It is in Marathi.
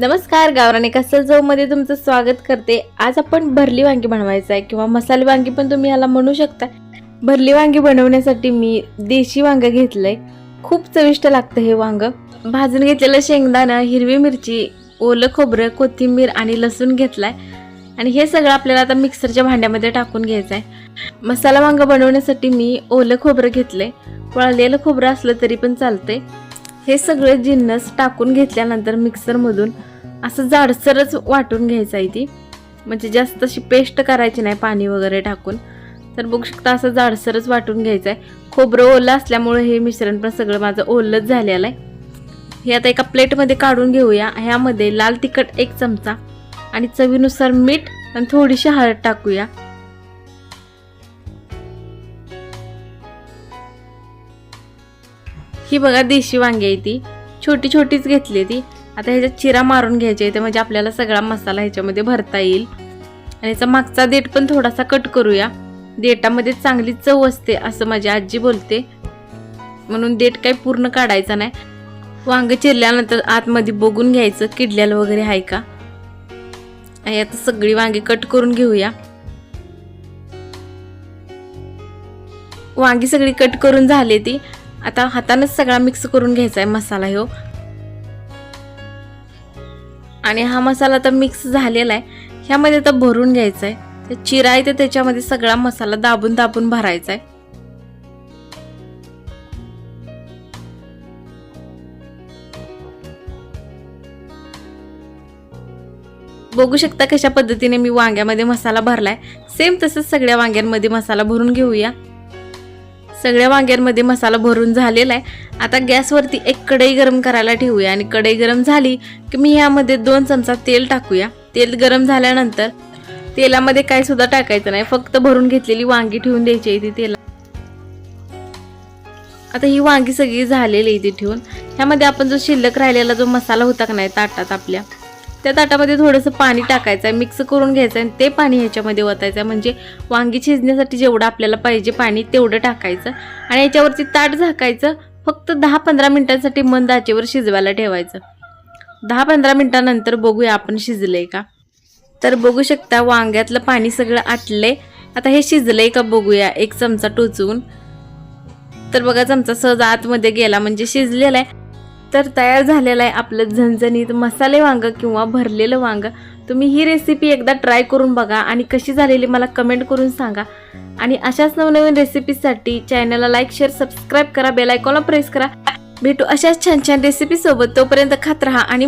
नमस्कार गावराने कसं मध्ये तुमचं स्वागत करते. आज आपण भरली वांगी बनवायचं आहे किंवा मसाले वांगी पण तुम्ही याला म्हणू शकता. भरली वांगी बनवण्यासाठी मी देशी वांगं घेतलंय. खूप चविष्ट लागतं हे वांग. भाजून घेतलेलं शेंगदाणं हिरवी मिरची ओलं खोबरं कोथिंबीर आणि लसूण घेतलाय. आणि हे सगळं आपल्याला आता मिक्सरच्या भांड्यामध्ये टाकून घ्यायचं आहे मसाला वांगं बनवण्यासाठी मी ओलं खोबरं घेतलंय. वळलेलं खोबरं असलं तरी पण चालतंय. हे सगळे जिन्नस टाकून घेतल्यानंतर मिक्सरमधून असं जाडसरच वाटून घ्यायचं आहे ती. म्हणजे जास्त अशी पेस्ट करायची नाही पाणी वगैरे टाकून. तर बघू शकता असं जाडसरच वाटून घ्यायचं आहे खोबरं ओलं असल्यामुळे हे मिश्रण पण सगळं माझं ओलंच झालेलं आहे. हे आता एका प्लेटमध्ये काढून घेऊया. ह्यामध्ये लाल तिखट एक चमचा आणि चवीनुसार मीठ आणि थोडीशी हळद टाकूया. ही बघा देशी वांगी आहे ती. छोटी छोटीच घेतली ती. आता ह्याच्यात चिरा मारून घ्यायची आहे म्हणजे आपल्याला सगळा मसाला ह्याच्यामध्ये भरता येईल. आणि याचा मागचा देठ पण थोडासा कट करूया. देटामध्ये चांगली चव असते असं माझी आजी बोलते. म्हणून देठ काही पूर्ण काढायचा नाही. वांग चिरल्यानंतर आतमध्ये बघून घ्यायचं किडल्याला वगैरे आहे का? आणि आता सगळी वांगी कट करून घेऊया. वांगी सगळी कट करून झाली ती. आता हातानंच सगळा मिक्स करून घ्यायचा आहे मसाला ह्यो. आणि हा मसाला आता मिक्स झालेला आहे ह्यामध्ये तर भरून घ्यायचा आहे ते चिरा आहे तर त्याच्यामध्ये सगळा मसाला दाबून दाबून भरायचा आहे बघू शकता कशा पद्धतीने मी वांग्यामध्ये मसाला भरलाय. सेम तसंच सगळ्या वांग्यांमध्ये मसाला भरून घेऊया. सगळ्या वांग्यांमध्ये मसाला भरून झालेला आहे. आता गॅसवरती एक कढई गरम करायला ठेवूया आणि कढई गरम झाली की मी ह्यामध्ये दोन चमचा तेल टाकूया. तेल गरम झाल्यानंतर तेलामध्ये काय सुद्धा टाकायचं नाही. फक्त भरून घेतलेली वांगी ठेवून द्यायची आहे ती तेला आता ही वांगी सगळी झालेली आहे ती ठेवून. ह्यामध्ये आपण जो शिल्लक राहिलेला जो मसाला होता का नाही ताटात आपल्या त्या ताटामध्ये थोडंसं पाणी टाकायचं आहे मिक्स करून घ्यायचं आहे आणि ते पाणी ह्याच्यामध्ये ओतायचं आहे म्हणजे वांगी शिजण्यासाठी जेवढं आपल्याला पाहिजे पाणी तेवढं टाकायचं. आणि याच्यावरती ताट झाकायचं फक्त दहा पंधरा मिनिटांसाठी मंद आचेवर शिजवायला ठेवायचं. दहा पंधरा मिनिटानंतर बघूया आपण शिजलंय का. तर बघू शकता वांग्यातलं पाणी सगळं आटलंय. आता हे शिजलंय का बघूया एक चमचा टोचून. तर बघा चमचा सहज आतमध्ये गेला म्हणजे शिजलेला आहे. तर तयार झालेलं आहे आपलं झणझणीत मसाले वांग किंवा भरलेलं वांग. तुम्ही ही रेसिपी एकदा ट्राय करून बघा आणि कशी झालेली मला कमेंट करून सांगा. आणि अशाच नवनवीन रेसिपीसाठी चॅनलला लाईक शेअर सबस्क्राईब करा बेलायकॉनला प्रेस करा. भेटू अशाच छान छान रेसिपीसोबत तोपर्यंत खात राहा आणि